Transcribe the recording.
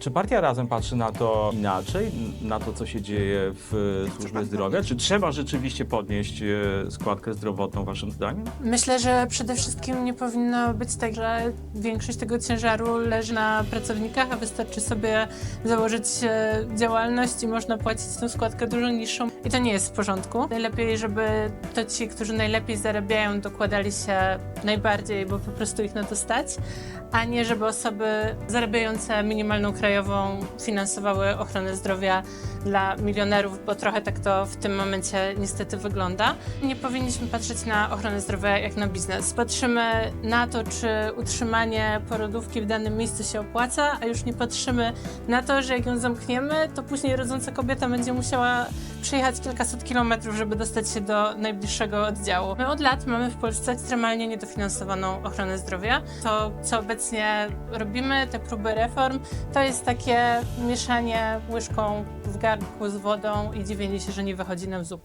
Czy partia razem patrzy na to inaczej, na to, co się dzieje w służbie zdrowia? Czy trzeba rzeczywiście podnieść e, składkę zdrowotną, waszym zdaniem? Myślę, że przede wszystkim nie powinno być tak, że większość tego ciężaru leży na pracownikach, a wystarczy sobie założyć e, działalność i można płacić tę składkę dużo niższą. I to nie jest w porządku. Najlepiej, żeby to ci, którzy najlepiej zarabiają, dokładali się najbardziej, bo po prostu ich na to stać, a nie żeby osoby zarabiające minimalną krajową finansowały ochronę zdrowia dla milionerów, bo trochę tak to w tym momencie niestety wygląda. Nie powinniśmy patrzeć na ochronę zdrowia jak na biznes. Patrzymy na to, czy utrzymanie porodówki w danym miejscu się opłaca, a już nie patrzymy na to, że jak ją zamkniemy, to później rodząca kobieta będzie musiała przejechać kilkaset kilometrów, żeby dostać się do najbliższego oddziału. My od lat mamy w Polsce ekstremalnie niedofinansowaną ochronę zdrowia. To, co obecnie robimy, te próby reform, to jest takie mieszanie łyżką w garnku z wodą i dziwienie się, że nie wychodzi nam zupa.